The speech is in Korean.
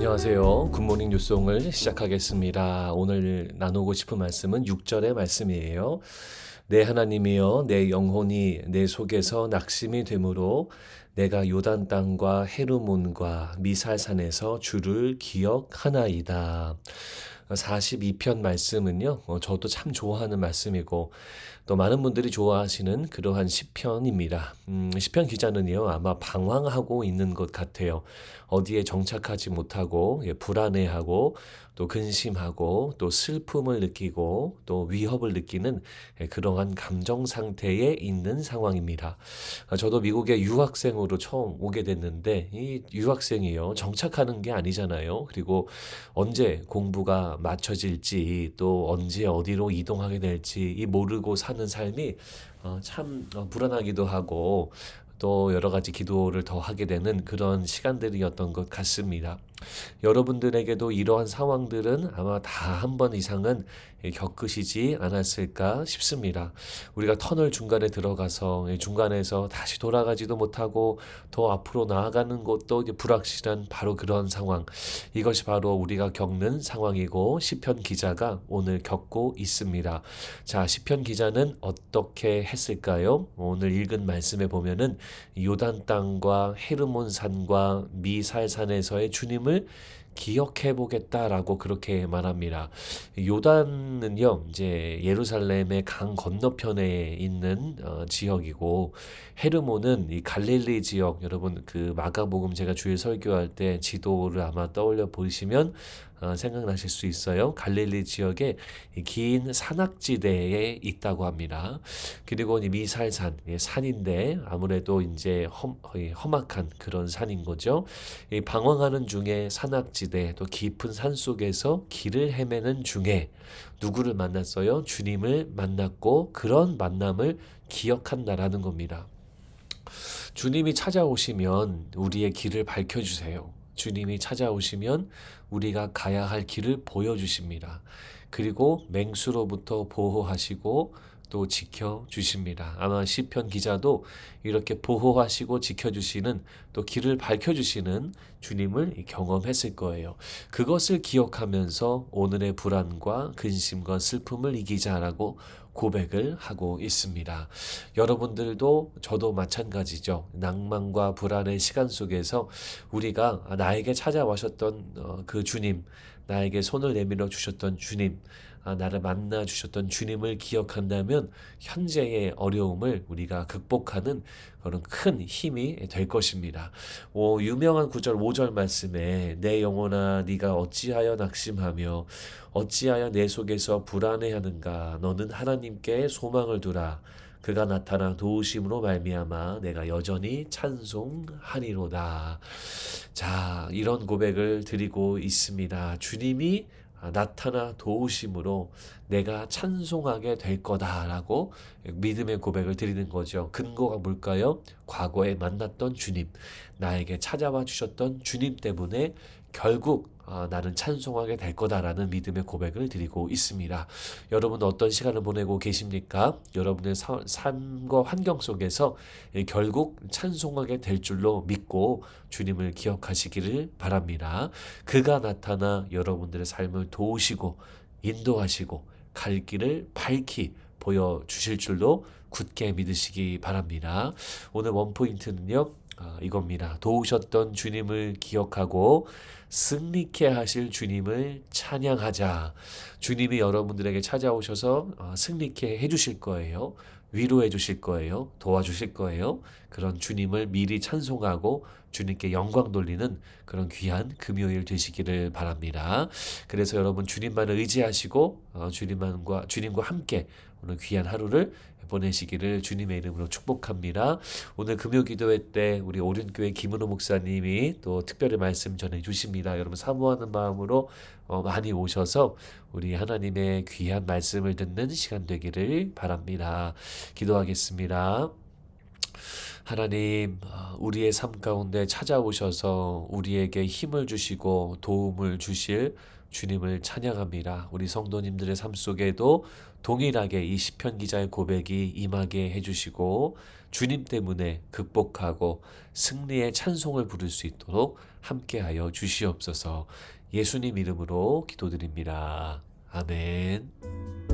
안녕하세요. 굿모닝 뉴송을 시작하겠습니다. 오늘 나누고 싶은 말씀은 6절의 말씀이에요. 내 하나님이여 내 영혼이 내 속에서 낙심이 되므로 내가 요단 땅과 헤르몬과 미살산에서 주를 기억하나이다. 42편 말씀은요, 어, 저도 참 좋아하는 말씀이고, 또 많은 분들이 좋아하시는 그러한 시편입니다. 음, 시편 기자는요, 아마 방황하고 있는 것 같아요. 어디에 정착하지 못하고, 예, 불안해하고, 또 근심하고, 또 슬픔을 느끼고, 또 위협을 느끼는 예, 그러한 감정 상태에 있는 상황입니다. 아, 저도 미국에 유학생으로 처음 오게 됐는데, 이 유학생이요, 정착하는 게 아니잖아요. 그리고 언제 공부가 맞춰질지, 또 언제 어디로 이동하게 될지, 이 모르고 사는 삶이 어, 참 어, 불안하기도 하고, 또 여러 가지 기도를 더 하게 되는 그런 시간들이었던 것 같습니다. 여러분들에게도 이러한 상황들은 아마 다 한 번 이상은 겪으시지 않았을까 싶습니다. 우리가 터널 중간에 들어가서 중간에서 다시 돌아가지도 못하고 더 앞으로 나아가는 것도 불확실한 바로 그런 상황. 이것이 바로 우리가 겪는 상황이고 시편 기자가 오늘 겪고 있습니다. 자, 시편 기자는 어떻게 했을까요? 오늘 읽은 말씀에 보면은 요단 땅과 헤르몬 산과 미살산에서의 주님을 기억해 보겠다라고 그렇게 말합니다. 요단은요, 이제 예루살렘의 강 건너편에 있는 어, 지역이고 헤르몬은 이 갈릴리 지역 여러분 그 마가복음 제가 주일 설교할 때 지도를 아마 떠올려 보시면 어, 생각나실 수 있어요. 갈릴리 지역에 긴 산악지대에 있다고 합니다. 그리고 이 미살산 예, 산인데 아무래도 이제 험, 험악한 그런 산인 거죠. 이 방황하는 중에 산악지대 또 깊은 산 속에서 길을 헤매는 중에 누구를 만났어요? 주님을 만났고 그런 만남을 기억한다라는 겁니다. 주님이 찾아오시면 우리의 길을 밝혀주세요. 주님이 찾아오시면 우리가 가야 할 길을 보여주십니다. 그리고 맹수로부터 보호하시고 또 지켜 주십니다. 아마 시편 기자도 이렇게 보호하시고 지켜 주시는 또 길을 밝혀 주시는 주님을 경험했을 거예요. 그것을 기억하면서 오늘의 불안과 근심과 슬픔을 이기자라고 고백을 하고 있습니다. 여러분들도 저도 마찬가지죠. 낭만과 불안의 시간 속에서 우리가 나에게 찾아와셨던 어, 그 주님, 나에게 손을 내밀어 주셨던 주님, 아, 나를 만나 주셨던 주님을 기억한다면 현재의 어려움을 우리가 극복하는 그런 큰 힘이 될 것입니다. 오, 유명한 구절 5절 말씀에 내 영혼아 네가 어찌하여 낙심하며 어찌하여 내 속에서 불안해하는가 너는 하나님께 소망을 두라 그가 나타나 도우심으로 말미암아 내가 여전히 찬송하리로다. 자, 이런 고백을 드리고 있습니다. 주님이 아, 나타나 도우심으로 내가 찬송하게 될 거다라고 믿음의 고백을 드리는 거죠. 근거가 뭘까요? 과거에 만났던 주님, 나에게 찾아와 주셨던 주님 때문에 결국 아, 나는 찬송하게 될 거다라는 믿음의 고백을 드리고 있습니다. 여러분 어떤 시간을 보내고 계십니까? 여러분의 사, 삶과 환경 속에서 결국 찬송하게 될 줄로 믿고 주님을 기억하시기를 바랍니다. 그가 나타나 여러분들의 삶을 도우시고 인도하시고 갈 길을 밝히 보여주실 줄로 굳게 믿으시기 바랍니다. 오늘 원포인트는요. 아, 이겁니다. 도우셨던 주님을 기억하고 승리케 하실 주님을 찬양하자. 주님이 여러분들에게 찾아오셔서 어, 승리케 해주실 거예요. 위로해 주실 거예요. 도와주실 거예요. 그런 주님을 미리 찬송하고 주님께 영광 돌리는 그런 귀한 금요일 되시기를 바랍니다. 그래서 여러분 주님만을 의지하시고 어, 주님만과 주님과 함께 오늘 귀한 하루를 보내시기를 주님의 이름으로 축복합니다. 오늘 금요 기도회 때 우리 오륜교회 김은호 목사님이 또 특별히 말씀 전해 주십니다. 여러분 사모하는 마음으로 어, 많이 오셔서 우리 하나님의 귀한 말씀을 듣는 시간 되기를 바랍니다. 기도하겠습니다. 하나님, 어, 우리의 삶 가운데 찾아오셔서 우리에게 힘을 주시고 도움을 주실 주님을 찬양합니다. 우리 성도님들의 삶 속에도 동일하게 이 시편 기자의 고백이 임하게 해주시고 주님 때문에 극복하고 승리의 찬송을 부를 수 있도록 함께하여 주시옵소서. 예수님 이름으로 기도드립니다. 아멘.